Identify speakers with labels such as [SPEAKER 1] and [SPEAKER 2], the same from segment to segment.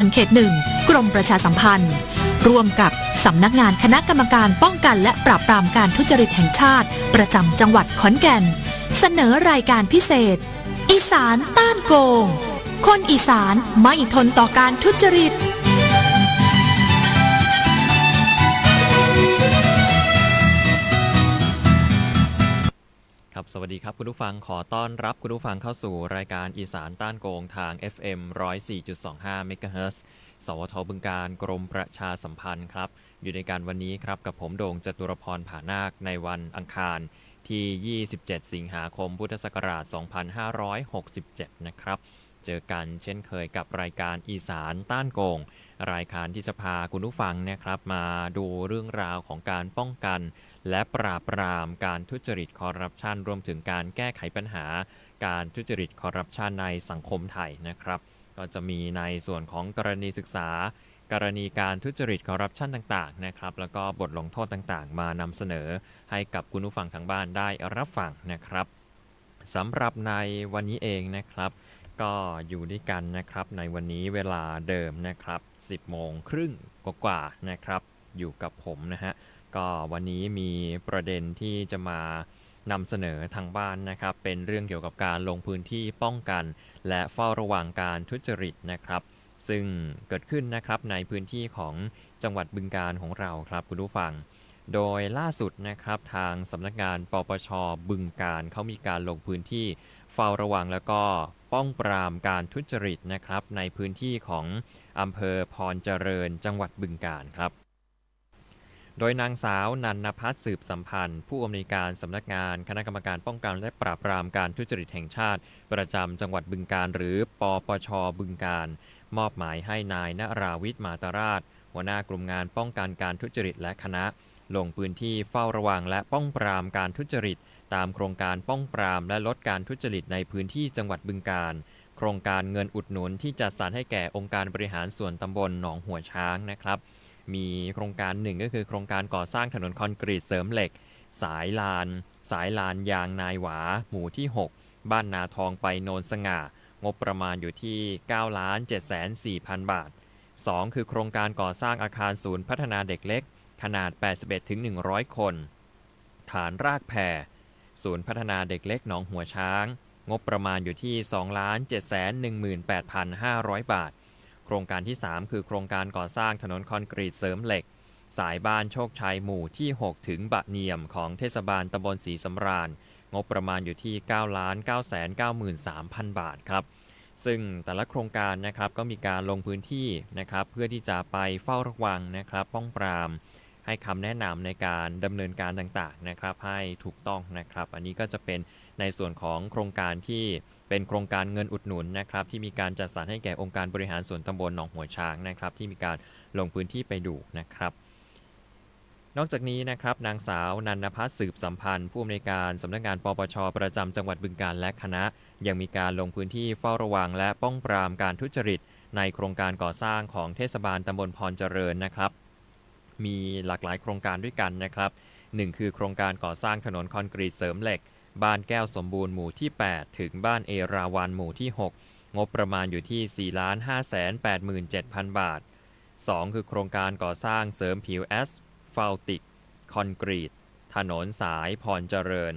[SPEAKER 1] เขตหนึ่งกรมประชาสัมพันธ์ ร่วมกับสำนักงานคณะกรรมการป้องกันและปราบปรามการทุจริตแห่งชาติ ประจำจังหวัดขอนแก่น เสนอรายการพิเศษ อีสานต้านโกง คนอีสานไม่ทนต่อการทุจริต
[SPEAKER 2] สวัสดีครับคุณผู้ฟังขอต้อนรับคุณผู้ฟังเข้าสู่รายการอีสานต้านโกงทาง FM 104.25 MHz สวทบึงการกรมประชาสัมพันธ์ครับ อยู่ในการวันนี้ครับกับผมโด่งจตุรพรผานาคในวันอังคารที่ 27 สิงหาคมพุทธศักราช 2567 นะครับ เจอกันเช่นเคยกับรายการอีสานต้านโกง รายการที่จะพาคุณผู้ฟังนะครับมาดูเรื่องราวของการป้องกัน และปราบปรามการทุจริตคอร์รัปชันรวมถึงการแก้ไขปัญหา การทุจริตคอร์รัปชันในสังคมไทยนะครับ ก็จะมีในส่วนของกรณีศึกษา กรณีการทุจริตคอร์รัปชันต่างๆนะครับ แล้วก็บทลงโทษต่างๆ มานำเสนอให้กับคุณผู้ฟังทางบ้านได้รับฟังนะครับสำหรับในวันนี้เองนะครับ ก็อยู่ด้วยกันนะครับในวันนี้เวลาเดิมนะครับ 10โมงครึ่งกว่าๆนะครับ อยู่กับผมนะฮะ ก็วันนี้มีประเด็นที่จะมานำเสนอทางบ้านนะครับ เป็นเรื่องเกี่ยวกับการลงพื้นที่ป้องกัน และเฝ้าระวังการทุจริตนะครับ ซึ่งเกิดขึ้นนะครับในพื้นที่ของจังหวัดบึงการของเราครับคุณผู้ฟัง โดยล่าสุดนะครับทางสำนักงานปปชบึงการเขามีการลงพื้นที่เฝ้าระวังแล้วก็ป้องปรามการทุจริตนะครับในพื้นที่ของอำเภอพรเจริญจังหวัดบึงการครับ โดยนางสาวนันนพัฒน์สืบสัมพันธ์ ผู้อำนวยการสำนักงานคณะกรรมการป้องกันและปราบปรามการทุจริตแห่งชาติ ประจำจังหวัดบึงการหรือปปชบึงการ มอบหมายให้นายนราวิทย์มาตราช หัวหน้ากลุ่มงานป้องกันการทุจริตและคณะ ลงพื้นที่เฝ้าระวังและป้องปรามการทุจริต ตามโครงการป้องปรามและลดการทุจริตในพื้นที่จังหวัดบึงการโครงการเงินอุดหนุนที่จัดสรรให้แก่องค์การบริหารส่วนตำบลหนองหัวช้างนะครับ มีโครงการหนึ่งก็คือโครงการก่อสร้างถนนคอนกรีตเสริมเหล็ก สายลาน สายลานยางนายหวา หมู่ที่ 6 บ้านนาทองไปโนนสง่า งบประมาณอยู่ที่9ล้าน7 4 0 0 0 บาท 2 คือโครงการก่อสร้างอาคารศูนย์พัฒนาเด็กเล็ก ขนาด 81ถึง100 คน ฐานรากแผ่ศูนย์พัฒนาเด็กเล็กหนองหัวช้าง งบประมาณอยู่ที่2ล้าน7 1 8 5 0 0 บาท โครงการที่ 3 คือโครงการก่อสร้างถนนคอนกรีตเสริมเหล็ก สายบ้านโชคชัยหมู่ที่ 6 ถึงบะเนียมของเทศบาลตำบลศรีสำราญ งบประมาณอยู่ที่9ล้าน9 9 3 0 0 0 บาทครับ ซึ่งแต่ละโครงการนะครับก็มีการลงพื้นที่นะครับเพื่อที่จะไปเฝ้าระวังนะครับ ป้องปรามให้คำแนะนำในการดำเนินการต่างๆนะครับให้ถูกต้องนะครับ อันนี้ก็จะเป็นในส่วนของโครงการที่ เป็นโครงการเงินอุดหนุนนะครับที่มีการจัดสรรให้แก่องค์การบริหารส่วนตำบลหนองหัวช้างนะครับที่มีการลงพื้นที่ไปดูนะครับ นอกจากนี้นะครับนางสาวนันพัฒสืบสัมพันธ์ ผู้อำนวยการสำนักงานปปช ประจำจังหวัดบึงการและคณะ ยังมีการลงพื้นที่เฝ้าระวังและป้องปรามการทุจริต ในโครงการก่อสร้างของเทศบาลตำบลพรเจริญนะครับ มีหลากหลายโครงการด้วยกันนะครับหนึ่งคือโครงการก่อสร้างถนนคอนกรีตเสริมเหล็ก บ้านแก้วสมบูรณ์หมู่ที่ 8 ถึงบ้านเอราวันหมู่ที่ 6 งบประมาณอยู่ที่ 4 5 8 7 0 0 0 บาท 2 คือโครงการก่อสร้างเสริมผิวแอสฟัลติก คอนกรีต ถนนสายพรเจริญ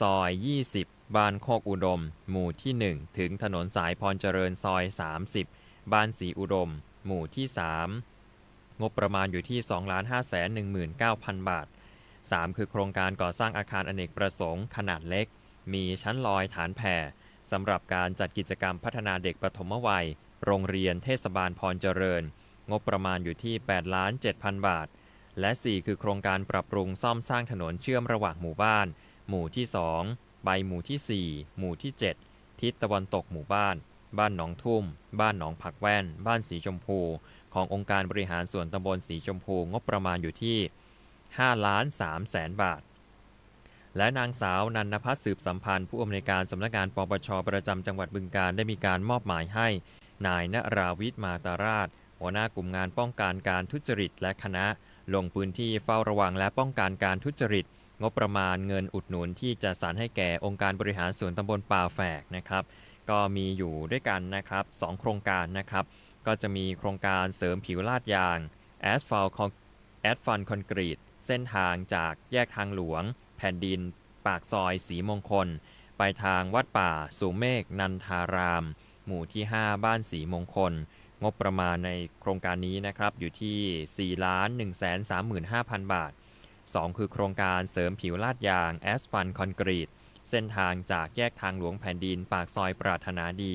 [SPEAKER 2] ซอย 20 บ้านโคกอุดม หมู่ที่ 1 ถึงถนนสายพรเจริญซอย 30 บ้านสีอุดม หมู่ที่ 3 งบประมาณอยู่ที่ 2 5 1 9 0 0 0 บาท 3 คือโครงการก่อสร้างอาคารอเนกประสงค์ขนาดเล็ก มีชั้นลอยฐานแผ่สำหรับการจัดกิจกรรมพัฒนาเด็กปฐมวัย โรงเรียนเทศบาลพรเจริญ งบประมาณอยู่ที่8ล้าน7,000 บาท และ 4 คือโครงการปรับปรุงซ่อมสร้างถนนเชื่อมระหว่างหมู่บ้าน หมู่ที่ 2 ใบหมู่ที่ 4 หมู่ที่ 7 ทิศตะวันตกหมู่บ้าน บ้านหนองทุ่ม บ้านหนองผักแว่น บ้านสีชมพู ขององค์การบริหารส่วนตำบลสีชมพูงบประมาณอยู่ที่ 5ล้าน3แสนบาท และนางสาวนันนพัฒสืบสัมพันธ์ ผู้อำนวยการสำนักงานปปชประจำจังหวัดบึงการได้มีการมอบหมายให้ นายนราวิทย์มาตาราช หัวหน้ากลุ่มงานป้องกันการทุจริตและคณะ ลงพื้นที่เฝ้าระวังและป้องกันการทุจริต งบประมาณเงินอุดหนุนที่จะสรรให้แก่องค์การบริหารส่วนตำบลป่าแฝกนะครับ ก็มีอยู่ด้วยกันนะครับสองโครงการนะครับ ก็จะมีโครงการเสริมผิวลาดยาง Asphalt Con- Asphalt Concrete เส้นทางจากแยกทางหลวง แผ่นดิน ปากซอยสีมงคล ไปทางวัดป่าสูงเมฆนันทาราม หมู่ที่ 5 บ้านสีมงคล งบประมาณในโครงการนี้นะครับอยู่ที่4 1 3 5 0 0 0 บาท 2 คือโครงการเสริมผิวลาดยางแอสฟันคอนกรีต เส้นทางจากแยกทางหลวงแผ่นดิน ปากซอยปรารถนาดี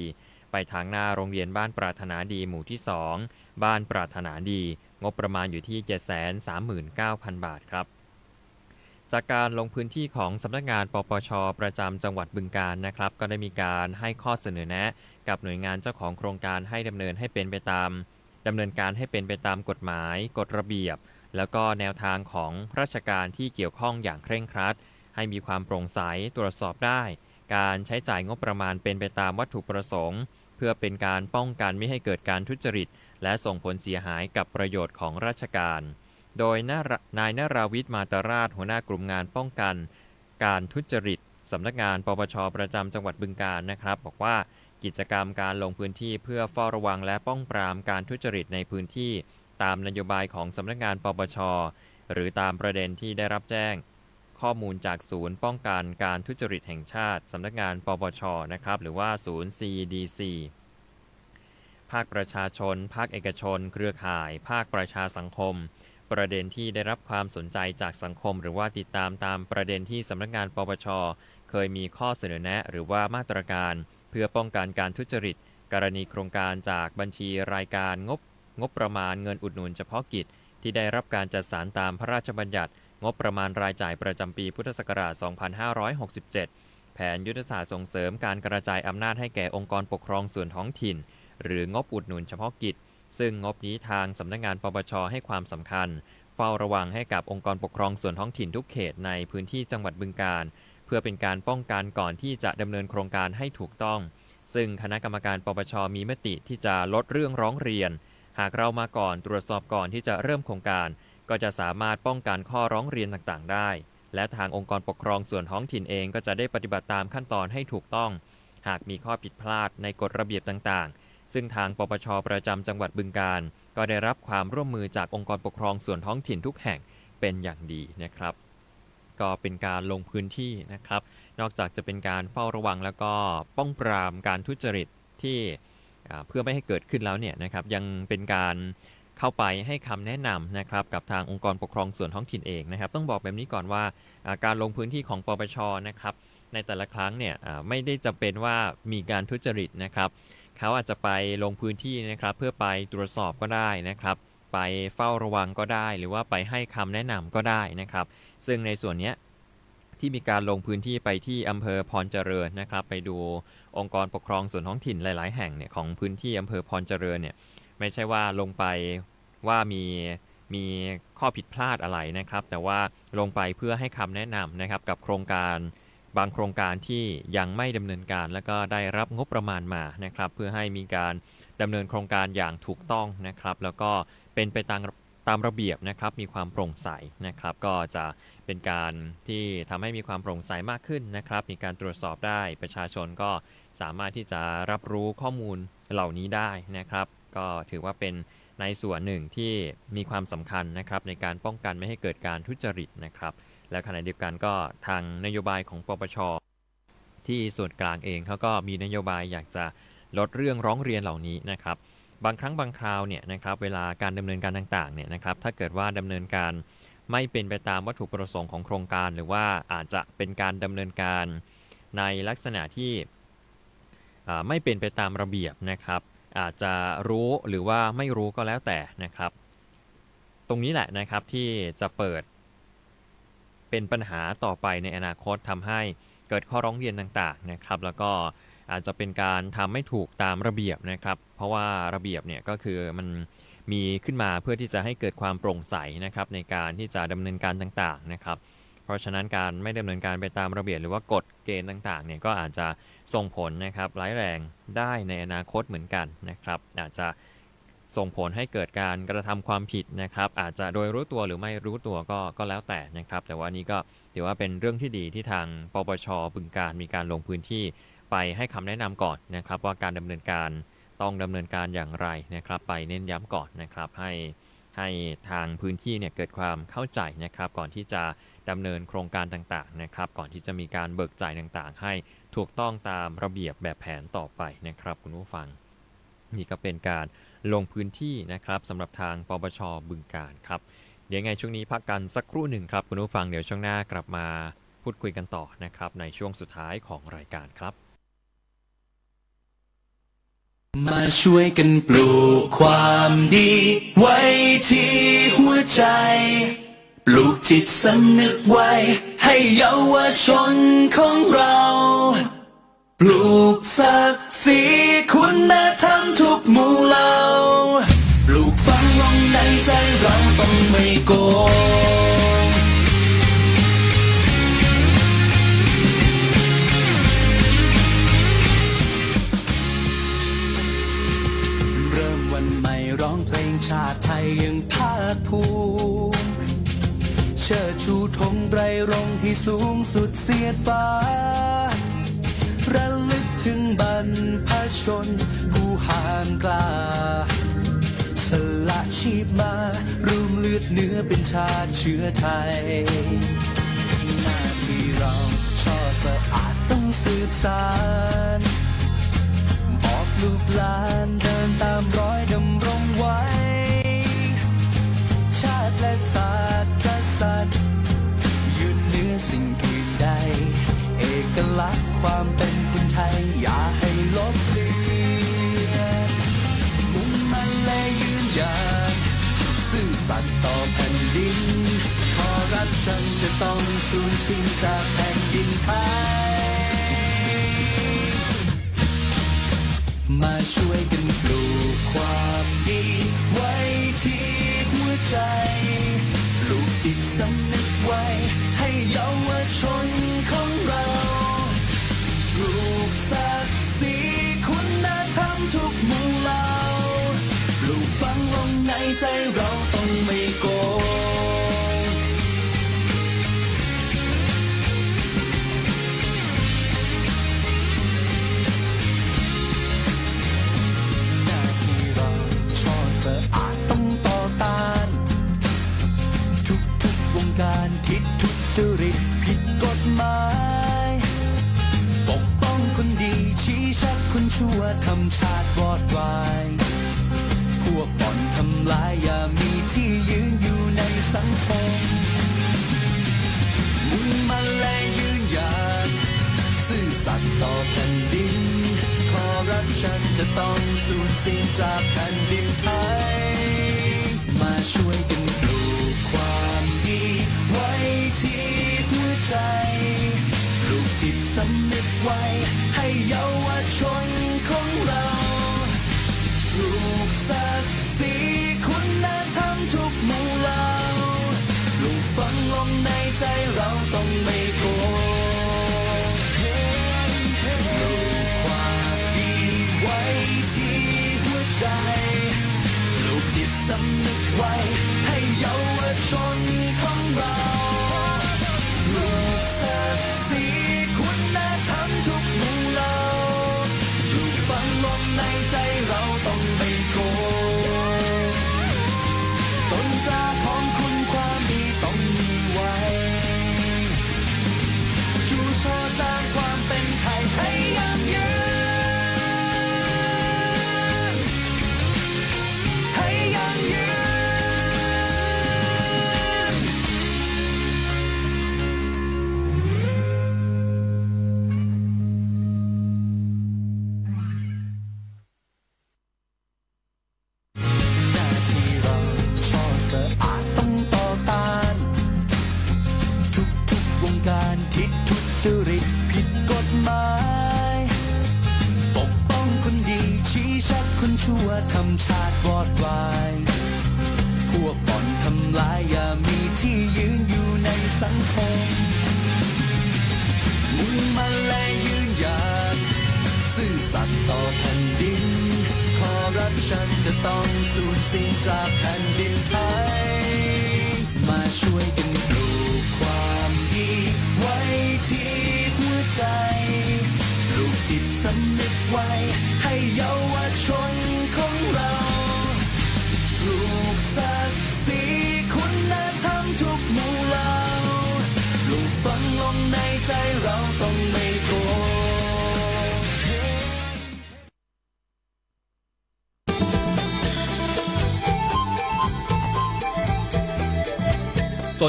[SPEAKER 2] ไปทางหน้าโรงเรียนบ้านปรารถนาดีหมู่ที่ 2 บ้านปรารถนาดี งบประมาณอยู่ที่ 739,000 บาทครับ จากการลงพื้นที่ของสำนักงานปปช ประจำจังหวัดบึงกาฬนะครับ ก็ได้มีการให้ข้อเสนอแนะ กับหน่วยงานเจ้าของโครงการให้ดำเนินให้เป็นไปตามดำเนินการให้เป็นไปตามกฎหมาย กฎระเบียบ แล้วก็แนวทางของราชการที่เกี่ยวข้องอย่างเคร่งครัด ให้มีความโปร่งใสตรวจสอบได้ การใช้จ่ายงบประมาณเป็นไปตามวัตถุประสงค์ เพื่อเป็นการป้องกันไม่ให้เกิดการทุจริต และส่งผลเสียหายกับประโยชน์ของราชการ โดยนารนายนาราวิทย์มาตราชหัวหน้ากลุ่มงานป้องกัน การทุจริตสำนักงานปปชประจำจังหวัดบึงกาฬนะครับ บอกว่ากิจกรรมการลงพื้นที่เพื่อเฝ้าระวังและป้องปรามการทุจริตในพื้นที่ ตามนโยบายของสำนักงานปปช หรือตามประเด็นที่ได้รับแจ้ง ข้อมูลจากศูนย์ป้องกันการทุจริตแห่งชาติสำนักงานปปชนะครับหรือว่าศูนย์ CDC ภาคประชาชน ภาคเอกชน เครือข่าย ภาคประชาสังคม ประเด็นที่ได้รับความสนใจจากสังคม หรือว่าติดตามตามประเด็นที่สำนักงานปปช เคยมีข้อเสนอแนะ หรือว่ามาตรการ เพื่อป้องกันการทุจริต กรณีโครงการจากบัญชีรายการงบ งบประมาณเงินอุดหนุนเฉพาะกิจ ที่ได้รับการจัดสรรตามพระราชบัญญัติ งบประมาณรายจ่ายประจำปีพุทธศักราช 2567 แผนยุทธศาสตร์ส่งเสริมการกระจายอำนาจให้แก่องค์กรปกครองส่วนท้องถิ่น หรืองบอุดหนุนเฉพาะกิจ ซึ่งงบนี้ทางสำนักงานปปชให้ความสำคัญ เฝ้าระวังให้กับองค์กรปกครองส่วนท้องถิ่นทุกเขตในพื้นที่จังหวัดบึงกาฬเพื่อเป็นการป้องกันก่อนที่จะดำเนินโครงการให้ถูกต้อง ซึ่งคณะกรรมการปปชมีมติที่จะลดเรื่องร้องเรียน หากเรามาก่อนตรวจสอบก่อนที่จะเริ่มโครงการ ก็จะสามารถป้องกันข้อร้องเรียนต่างๆ ได้ และทางองค์กรปกครองส่วนท้องถิ่นเองก็จะได้ปฏิบัติตามขั้นตอนให้ถูกต้อง หากมีข้อผิดพลาดในกฎระเบียบต่างๆ ซึ่งทางปปชประจำจังหวัดบึงกาฬก็ได้รับความร่วมมือจากองค์กรปกครองส่วนท้องถิ่นทุกแห่งเป็นอย่างดีนะครับ ก็เป็นการลงพื้นที่นะครับ นอกจากจะเป็นการเฝ้าระวังแล้วก็ป้องปรามการทุจริตที่เพื่อไม่ให้เกิดขึ้นแล้วเนี่ยนะครับยังเป็นการเข้าไปให้คำแนะนำนะครับกับทางองค์กรปกครองส่วนท้องถิ่นเองนะครับ ต้องบอกแบบนี้ก่อนว่าการลงพื้นที่ของปปชนะครับ ในแต่ละครั้งเนี่ยไม่ได้จำเป็นว่ามีการทุจริตนะครับ เขาอาจจะไปลงพื้นที่นะครับ เพื่อไปตรวจสอบก็ได้นะครับ ไปเฝ้าระวังก็ได้ หรือว่าไปให้คำแนะนำก็ได้นะครับ ซึ่งในส่วนนี้ที่มีการลงพื้นที่ไปที่อำเภอพรเจริญนะครับ ไปดูองค์กรปกครองส่วนท้องถิ่นหลาย ๆ แห่งเนี่ยของพื้นที่อำเภอพรเจริญเนี่ยไม่ใช่ว่าลงไปว่ามีมีข้อผิดพลาดอะไรนะครับ แต่ว่าลงไปเพื่อให้คำแนะนำนะครับกับโครงการ บางโครงการที่ยังไม่ดำเนินการ แล้วก็ได้รับงบประมาณมานะครับ เพื่อให้มีการดำเนินโครงการอย่างถูกต้องนะครับ แล้วก็เป็นไปตามตามระเบียบนะครับ มีความโปร่งใสนะครับ ก็จะเป็นการที่ทำให้มีความโปร่งใสมากขึ้นนะครับ มีการตรวจสอบได้ประชาชนก็สามารถที่จะรับรู้ข้อมูลเหล่านี้ได้นะครับ ก็ถือว่าเป็นในส่วนหนึ่งที่มีความสำคัญนะครับ ในการป้องกันไม่ให้เกิดการทุจริตนะครับ และขณะเดียวกันก็ทางนโยบายของปปช ที่ส่วนกลางเองเขาก็มีนโยบายอยากจะลดเรื่องร้องเรียนเหล่านี้นะครับ บางครั้งบางคราวเนี่ยนะครับเวลาการดำเนินการต่างๆเนี่ยนะครับถ้าเกิดว่าดำเนินการไม่เป็นไปตามวัตถุประสงค์ของโครงการ หรือว่าอาจจะเป็นการดำเนินการในลักษณะที่ไม่เป็นไปตามระเบียบนะครับ อาจจะรู้หรือว่าไม่รู้ก็แล้วแต่นะครับ ตรงนี้แหละนะครับที่จะเปิด เป็นปัญหาต่อไปในอนาคตทำให้เกิดข้อร้องเรียนต่างๆนะครับ แล้วก็อาจจะเป็นการทำไม่ถูกตามระเบียบนะครับ เพราะว่าระเบียบเนี่ยก็คือมันมีขึ้นมาเพื่อที่จะให้เกิดความโปร่งใสนะครับในการที่จะดำเนินการต่างๆนะครับ เพราะฉะนั้นการไม่ดำเนินการไปตามระเบียบหรือว่ากฎเกณฑ์ต่างๆเนี่ยก็อาจจะส่งผลนะครับร้ายแรงได้ในอนาคตเหมือนกันนะครับ อาจจะ ส่งผลให้เกิดการกระทำความผิดนะครับ อาจจะโดยรู้ตัวหรือไม่รู้ตัวก็ก็แล้วแต่นะครับ แต่ว่านี้ก็ถือว่าเป็นเรื่องที่ดีที่ทางปปชบึงการมีการลงพื้นที่ไปให้คำแนะนำก่อนนะครับ ว่าการดำเนินการต้องดำเนินการอย่างไรนะครับ ไปเน้นย้ำก่อนนะครับ ให้ให้ทางพื้นที่เนี่ยเกิดความเข้าใจนะครับ ก่อนที่จะดำเนินโครงการต่างๆนะครับ ก่อนที่จะมีการเบิกจ่ายต่างๆ ให้ถูกต้องตามระเบียบแบบแผนต่อไปนะครับ คุณผู้ฟังนี่ก็เป็นการ ลงพื้นที่นะครับสำหรับทางปปชบึงการครับ เดี๋ยวยังไงช่วงนี้พักกันสักครู่หนึ่งครับ คุณผู้ฟังเดี๋ยวช่วงหน้ากลับมาพูดคุยกันต่อนะครับ ในช่วงสุดท้ายของรายการครับ
[SPEAKER 3] มาช่วยกันปลูกความดี ไว้ที่หัวใจ ปลูกจิตสำนึกไว้ ให้เยาวชนของเรา ปลูกศักดิ์ศรีคุณธรรมทุกหมู่เหล่าปลูกฝังลงในใจเราต้องไม่โกงเริ่มวันใหม่ร้องเพลงชาติไทยยังภาคภูมิเชิดชูธงไตรรงค์ให้สูงสุดเสียดฟ้า ระลึกถึงบรรพชน ผู้ห่างกล้าสละชีพมารวมเลือดเนื้อเป็นชาติเชื้อไทย หน้าที่เราช่อสะอาดต้องสืบสานบอกลูกหลานเดินตามรอยดำรงไว้ ชาติและศาสตร์กษัตริย์ยืนเหนือสิ่ง กลักษณ์ความเป็นคนไทย อย่าให้ลบเลือนมุ่งมั่นและยืนหยัดซื่อสัตย์ต่อแผ่นดิน ขอรับชันจะต้องสูญสิ้นจากแผ่นดินไทย มาช่วยกันปลูกความดีไว้ที่หัวใจปลูกจิตสำนึกไว้ ให้เยาวชนของเรา ใจเราต้องไม่โกงหน้าที่เราชอสะอาดต้องต่อต้าน ทุกทุกวงการทิศทุกจริตผิดกฎหมาย ปกป้องคนดีชี้ชัดคนชั่วทำชาติวอดวาย วกบ่อนทำลายอย่ามีที่ยืนอยู่ในสังคมมุ่งมันและยืนหยัดซื่อสัตย์ต่อแผ่นดินขอรับชันจะต้องสูญสิ้นจากแผ่นดินไทย มาช่วยกันปลูกความดีไว้ที่หัวใจปลูกจิตสำนึกไว้ให้เยาวชนของเรา ศักดิ์ศรีคุณธรรมทุกหมู่เหล่าลูกฝังลงในใจเราต้องไม่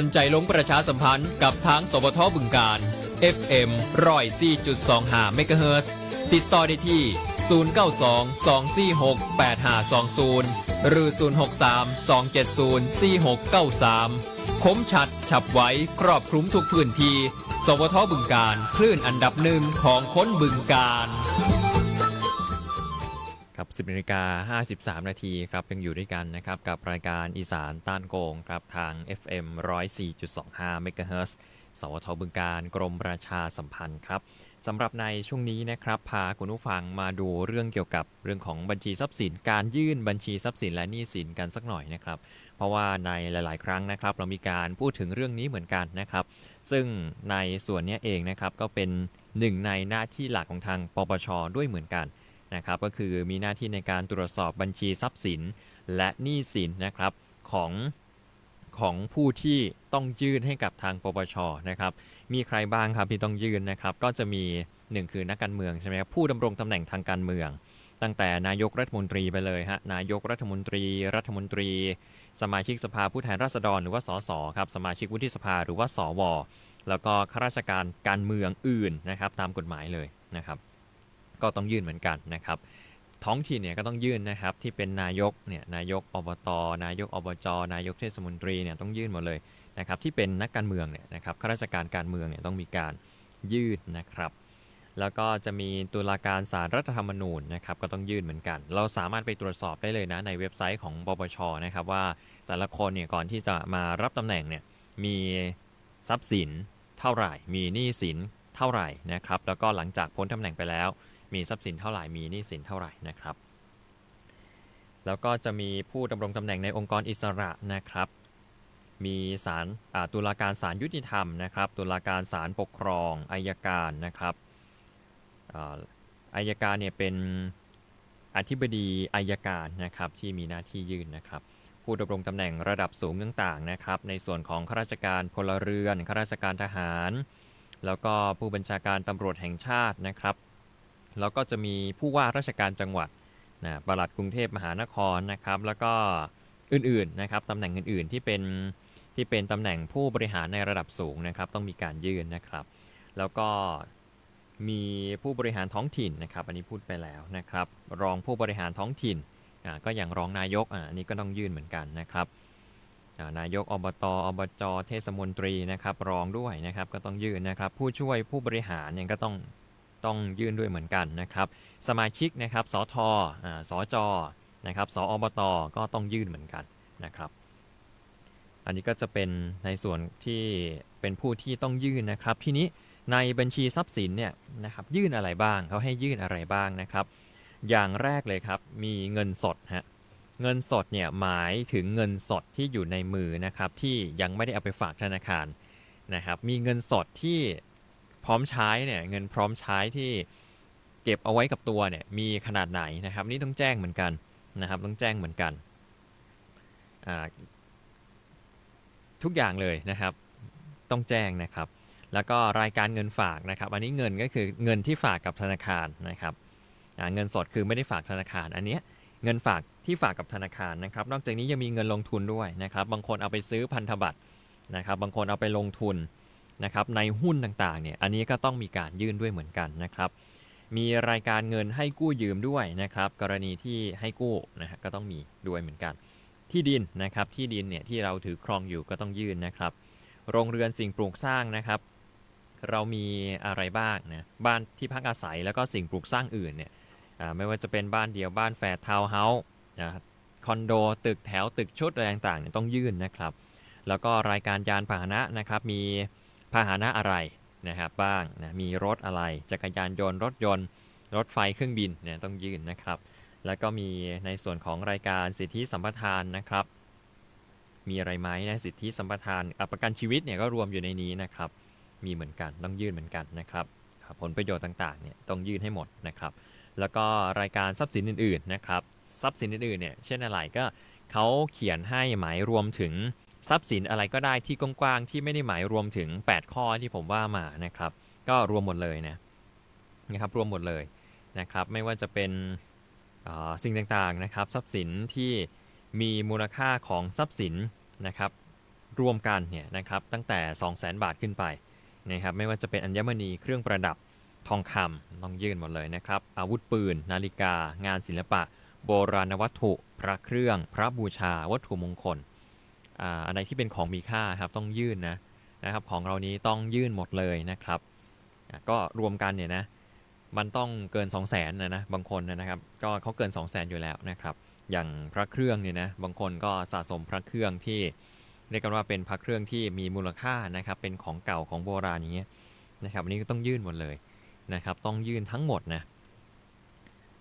[SPEAKER 2] นใจลงประชาสัมพันธ์กับทางสวทบึงการ FM ร้อย4.25เมกะเฮิรตซ์ติดต่อได้ที่ 092 246 8520 หรือ 063 270 4693 คมชัดฉับไว้ครอบคลุมทุกพื้นที่ สวทบึงการ คลื่นอันดับหนึ่งของค้นบึงการ ครับ10นาฬิกา53 นาทีครับยังอยู่ด้วยกันนะครับ กับรายการอีสานต้านโกงครับทาง FM 104.25 MHz สวทบึงการกรมประชาสัมพันธ์ครับสำหรับในช่วงนี้นะครับ พาคุณผู้ฟังมาดูเรื่องเกี่ยวกับเรื่องของบัญชีทรัพย์สิน การยื่นบัญชีทรัพย์สินและหนี้สินกันสักหน่อยนะครับ เพราะว่าในหลาย ๆ ครั้งนะครับ เรามีการพูดถึงเรื่องนี้เหมือนกันนะครับ ซึ่งในส่วนนี้เองนะครับก็เป็นหนึ่งในหน้าที่หลักของทางปปชด้วยเหมือนกัน นะครับก็คือมีหน้าที่ในการตรวจสอบบัญชีทรัพย์สิน และหนี้สินนะครับของของผู้ที่ต้องยื่นให้กับทางปปชนะครับมีใครบ้างครับที่ต้องยื่นนะครับ ก็จะมีหนึ่งคือนักการเมืองใช่ไหมครับผู้ดำรงตำแหน่งทางการเมือง ตั้งแต่นายกรัฐมนตรีไปเลยฮะนายกรัฐมนตรี รัฐมนตรี สมาชิกสภาผู้แทนราษฎรหรือว่าสสครับสมาชิกวุฒิสภาหรือว่าสวแล้วก็ข้าราชการการเมืองอื่นนะครับ ตามกฎหมายเลยนะครับ ก็ต้องยื่นเหมือนกันนะครับท้องถิ่นเนี่ยก็ต้องยื่นนะครับที่เป็นนายกเนี่ยนายกอบตนายกอบจนายกเทศมนตรีเนี่ยต้องยื่นหมดเลยนะครับที่เป็นนักการเมืองเนี่ยนะครับข้าราชการการเมืองเนี่ยต้องมีการยื่นนะครับ แล้วก็จะมีตุลาการศาลรัฐธรรมนูญนะครับก็ต้องยื่นเหมือนกัน เราสามารถไปตรวจสอบได้เลยนะในเว็บไซต์ของปปชนะครับว่าแต่ละคนเนี่ยก่อนที่จะมารับตำแหน่งเนี่ยมีทรัพย์สินเท่าไหร่ มีหนี้สินเท่าไหร่นะครับแล้วก็หลังจากพ้นตำแหน่งไปแล้ว มีทรัพย์สินเท่าไหร่มีหนี้สินเท่าไหร่นะครับ แล้วก็จะมีผู้ดำรงตำแหน่งในองค์กรอิสระนะครับ มีศาลตุลาการศาลยุติธรรมนะครับตุลาการศาลปกครองอายการนะครับอายการเนี่ยเป็นอธิบดีอายการนะครับที่มีหน้าที่ยื่นนะครับ ผู้ดำรงตำแหน่งระดับสูงต่างๆนะครับในส่วนของข้าราชการพลเรือนข้าราชการทหาร แล้วก็ผู้บัญชาการตำรวจแห่งชาตินะครับ แล้วก็จะมีผู้ว่าราชการจังหวัดนะปลัดกรุงเทพมหานครนะครับแล้วก็อื่นๆนะครับตำแหน่งอื่นๆที่เป็นที่เป็นตำแหน่งผู้บริหารในระดับสูงนะครับต้องมีการยื่นนะครับ แล้วก็มีผู้บริหารท้องถิ่นนะครับ อันนี้พูดไปแล้วนะครับ รองผู้บริหารท้องถิ่นอ่าก็อย่างรองนายกอ่าอันนี้ก็ต้องยื่นเหมือนกันนะครับอ่านายกอบตอบจเทศมนตรีนะครับ รองด้วยนะครับก็ต้องยื่นนะครับ ผู้ช่วยผู้บริหารเนี่ยก็ต้อง ต้องยื่นด้วยเหมือนกันนะครับ สมาชิกนะครับสทอ่าสจนะครับสอบตก็ต้องยื่นเหมือนกันนะครับ อันนี้ก็จะเป็นในส่วนที่เป็นผู้ที่ต้องยื่นนะครับ ทีนี้ในบัญชีทรัพย์สินเนี่ยนะครับยื่นอะไรบ้างเขาให้ยื่นอะไรบ้างนะครับ อย่างแรกเลยครับมีเงินสดฮะเงินสดเนี่ยหมายถึงเงินสดที่อยู่ในมือนะครับที่ยังไม่ได้เอาไปฝากธนาคารนะครับ มีเงินสดที่ พร้อมใช้เนี่ยเงินพร้อมใช้ที่เก็บเอาไว้กับตัวเนี่ยมีขนาดไหนนะครับนี่ต้องแจ้งเหมือนกันนะครับต้องแจ้งเหมือนกัน ทุกอย่างเลยนะครับต้องแจ้งนะครับ แล้วก็รายการเงินฝากนะครับ อันนี้เงินก็คือเงินที่ฝากกับธนาคารนะครับเงินสดคือไม่ได้ฝากธนาคาร อันเนี้ยเงินฝากที่ฝากกับธนาคารนะครับ นอกจากนี้ยังมีเงินลงทุนด้วยนะครับ บางคนเอาไปซื้อพันธบัตรนะครับ บางคนเอาไปลงทุน นะครับในหุ้นต่างๆเนี่ยอันนี้ก็ต้องมีการยื่นด้วยเหมือนกันนะครับ มีรายการเงินให้กู้ยืมด้วยนะครับ กรณีที่ให้กู้นะฮะก็ต้องมีด้วยเหมือนกัน ที่ดินนะครับที่ดินเนี่ยที่เราถือครองอยู่ก็ต้องยื่นนะครับ โรงเรือนสิ่งปลูกสร้างนะครับ เรามีอะไรบ้างนะบ้านที่พักอาศัยแล้วก็สิ่งปลูกสร้างอื่นเนี่ยไม่ว่าจะเป็นบ้านเดียวบ้านแฝดทาวน์เฮาส์คอนโดตึกแถวตึกชุดอะไรต่างๆเนี่ยต้องยื่นนะครับ แล้วก็รายการยานพาหนะนะครับมีาหนะอะไรนะครับบ้างนะมีรถอะไร จักรยานยนต์ รถยนต์ รถไฟเครื่องบินเนี่ยต้องยื่นนะครับ แล้วก็มีในส่วนของรายการสิทธิสัมปทานนะครับ มีอะไรไหมนะสิทธิสัมปทานอประกันชีวิตเนี่ยก็รวมอยู่ในนี้นะครับ มีเหมือนกันต้องยื่นเหมือนกันนะครับผลประโยชน์ต่างๆเนี่ยต้องยื่นให้หมดนะครับ แล้วก็รายการทรัพย์สินอื่นๆนะครับทรัพย์สินอื่นๆเนี่ยเช่นอะไรก็เขาเขียนให้หมายรวมถึง ทรัพย์สินอะไรก็ได้ที่กว้างๆที่ไม่ได้หมายรวมถึง 8 ข้อที่ผมว่ามานะครับ ก็รวมหมดเลยนะนะครับรวมหมดเลยนะครับ ไม่ว่าจะเป็นสิ่งต่างๆนะครับทรัพย์สินที่มีมูลค่าของทรัพย์สินนะครับรวมกันเนี่ยนะครับตั้งแต่ 2 0 0 0 0 0บาทขึ้นไปนะครับไม่ว่าจะเป็นอัญมณีเครื่องประดับทองคำต้องยื่นหมดเลยนะครับอาวุธปืน นาฬิกา งานศิลปะ โบราณวัตถุ พระเครื่อง พระบูชา วัตถุมงคล อ่าอะไรที่เป็นของมีค่าครับต้องยื่นนะนะครับของเรานี้ต้องยื่นหมดเลยนะครับ ก็รวมกันเนี่ยนะมันต้องเกิน 2 0 0 0 0นนะนะบางคนนะครับ ก็เขาเกิน 2 0 0 0 0นอยู่แล้วนะครับ อย่างพระเครื่องเนี่ยนะบางคนก็สะสมพระเครื่องที่เรียกกันว่าเป็นพระเครื่องที่มีมูลค่านะครับเป็นของเก่าของโบราณอย่างเงี้ยนะครับอันนี้ก็ต้องยื่นหมดเลยนะครับ ต้องยื่นทั้งหมดนะ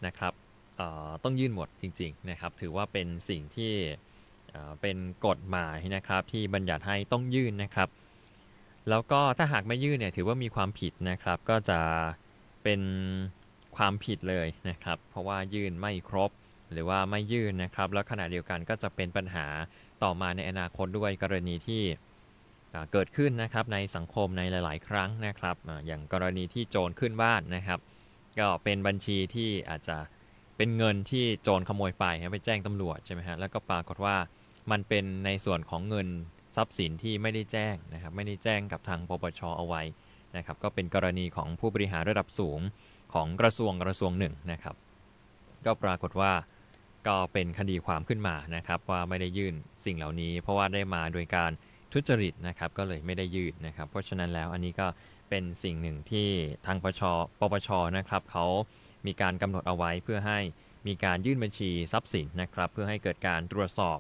[SPEAKER 2] นะครับเอ่อต้องยื่นหมดจริงๆนะครับ ถือว่าเป็นสิ่งที่ เป็นกฎหมายนะครับที่บัญญัติให้ต้องยื่นนะครับ แล้วก็ถ้าหากไม่ยื่นเนี่ยถือว่ามีความผิดนะครับ ก็จะเป็นความผิดเลยนะครับ เพราะว่ายื่นไม่ครบหรือว่าไม่ยื่นนะครับ แล้วขณะเดียวกันก็จะเป็นปัญหาต่อมาในอนาคตด้วยกรณีที่เกิดขึ้นนะครับในสังคมในหลาย ๆ ครั้งนะครับ อย่างกรณีที่โจรขึ้นบ้านนะครับ ก็เป็นบัญชีที่อาจจะเป็นเงินที่โจรขโมยไปไปแจ้งตำรวจใช่ไหมฮะแล้วก็ปรากฏว่า มันเป็นในส่วนของเงินทรัพย์สินที่ไม่ได้แจ้งนะครับไม่ได้แจ้งกับทางปปชเอาไว้นะครับก็เป็นกรณีของผู้บริหารระดับสูงของกระทรวงกระทรวงหนึ่งนะครับก็ปรากฏว่าก็เป็นคดีความขึ้นมานะครับว่าไม่ได้ยื่นสิ่งเหล่านี้ เพราะว่าได้มาโดยการทุจริตนะครับก็เลยไม่ได้ยืดนนะครับเพราะฉะนั้นแล้วอันนี้ก็เป็นสิ่งหนึ่งที่ทางปชปปชนะครับเขามีการกำหนดเอาไว้เพื่อให้มีการยื่นบัญชีทรัพย์สินนะครับเพื่อให้เกิดการตรวจสอบ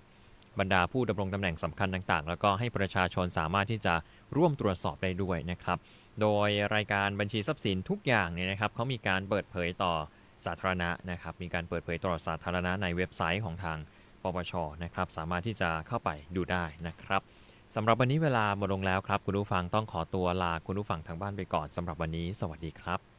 [SPEAKER 2] บรรดาผู้ดำรงตำแหน่งสำคัญต่างๆ แล้วก็ให้ประชาชนสามารถที่จะร่วมตรวจสอบได้ด้วยนะครับ โดยรายการบัญชีทรัพย์สินทุกอย่างเนี่ยนะครับเขามีการเปิดเผยต่อสาธารณะนะครับ มีการเปิดเผยต่อสาธารณะในเว็บไซต์ของทางปปชนะครับ สามารถที่จะเข้าไปดูได้นะครับสำหรับวันนี้เวลาหมดลงแล้วครับ คุณผู้ฟังต้องขอตัวลาคุณผู้ฟังทางบ้านไปก่อนสำหรับวันนี้ สวัสดีครับ